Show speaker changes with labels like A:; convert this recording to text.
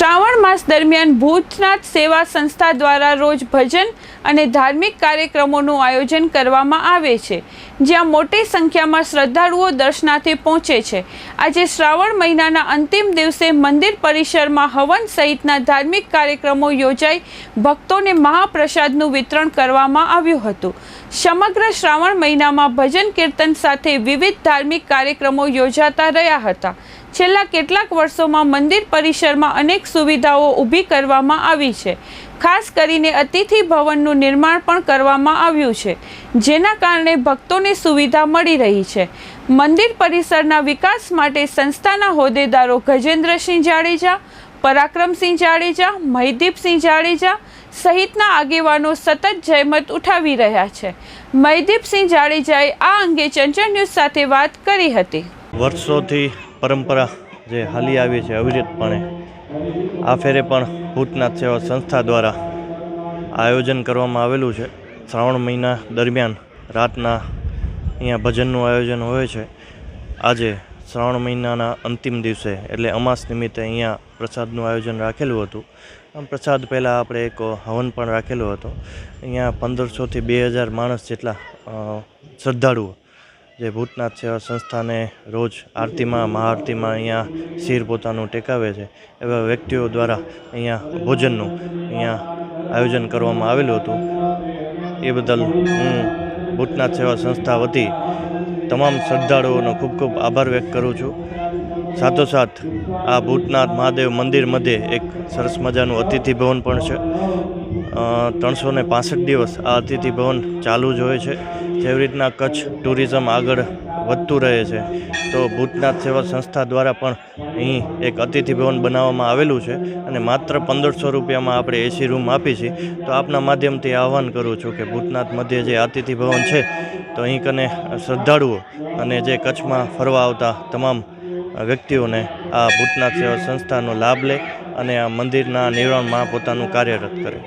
A: શ્રાવણ માસ દરમિયાન ભૂતનાથ સેવા સંસ્થા દ્વારા રોજ ભજન અને ધાર્મિક કાર્યક્રમોનું આયોજન કરવામાં આવે છે, જ્યાં મોટી સંખ્યામાં શ્રદ્ધાળુઓ દર્શનાર્થે પહોંચે છે. આજે શ્રાવણ મહિનાના અંતિમ દિવસે મંદિર પરિસરમાં હવન સહિતના ધાર્મિક કાર્યક્રમો યોજાઈ ભક્તોને મહાપ્રસાદનું વિતરણ કરવામાં આવ્યું હતું. સમગ્ર શ્રાવણ મહિનામાં ભજન કીર્તન સાથે વિવિધ ધાર્મિક કાર્યક્રમો યોજાતા રહ્યા હતા. છેલ્લા કેટલાક વર્ષોમાં મંદિર પરિસરમાં અનેક સુવિધાઓ ઊભી કરવામાં આવી છે. ખાસ કરીને અતિથિ ભવનનું નિર્માણ પણ કરવામાં આવ્યું છે, જેના કારણે ભક્તોને સુવિધા મળી રહી છે. મંદિર પરિસરના વિકાસ માટે સંસ્થાના હોદ્દેદારો ગજેન્દ્રસિંહ જાડેજા પરાક્રમસિંહ જાડેજા મહિદીપસિંહ જાડેજા સહિતના આગેવાનો સતત જહેમત ઉઠાવી રહ્યા છે. મહિદીપસિંહ જાડેજાએ આ અંગે ચંચળ ન્યૂઝ સાથે વાત કરી હતી.
B: વર્ષોથી પરંપરા જે હાલી આવી છે અવિરતપણે, આ ફેરે પણ ભૂતનાથ સેવા સંસ્થા દ્વારા આયોજન કરવામાં આવેલું છે. શ્રાવણ મહિના દરમિયાન રાતના અહીંયા ભજનનું આયોજન હોય છે. આજે શ્રાવણ મહિનાના અંતિમ દિવસે, એટલે અમાસ નિમિત્તે અહીંયા પ્રસાદનું આયોજન રાખેલું હતું. આમ પ્રસાદ પહેલાં આપણે એક હવન પણ રાખેલો હતો. અહીંયા પંદરસોથી બે હજાર માણસ જેટલા શ્રદ્ધાળુઓ જે ભૂતનાથ સેવા સંસ્થાને રોજ આરતીમાં, મહાઆરતીમાં અહીંયા શિર પોતાનું ટેકાવે છે, એવા વ્યક્તિઓ દ્વારા અહીંયા ભોજનનું અહીંયા આયોજન કરવામાં આવેલું હતું. એ બદલ હું ભૂતનાથ સેવા સંસ્થા વતી તમામ શ્રદ્ધાળુઓનો ખૂબ ખૂબ આભાર વ્યક્ત કરું છું. સાથોસાથ આ ભૂતનાથ મહાદેવ મંદિર મધ્યે એક સરસ મજાનું અતિથિ ભવન પણ છે. ત્રણસો ને દિવસ આ અતિથિ ભવન ચાલુ જ હોય છે. જેવી રીતના કચ્છ ટુરિઝમ આગળ વધતું રહે છે. તો ભૂતનાથ સેવા સંસ્થા દ્વારા પણ અહીં એક અતિથિ ભવન બનાવવામાં આવેલું છે અને માત્ર પંદરસો રૂપિયામાં આપણે એસી રૂમ આપી છીએ તો આપના માધ્યમથી આહવાન કરું છું કે ભૂતનાથ મધ્યે જે અતિથિ ભવન છે, તો અહીં કને શ્રદ્ધાળુઓ અને જે કચ્છમાં ફરવા આવતા તમામ વ્યક્તિઓને આ ભૂતનાથ સેવા સંસ્થાનો લાભ લે અને આ મંદિરના નિર્માણમાં પોતાનું કાર્યરત કરે.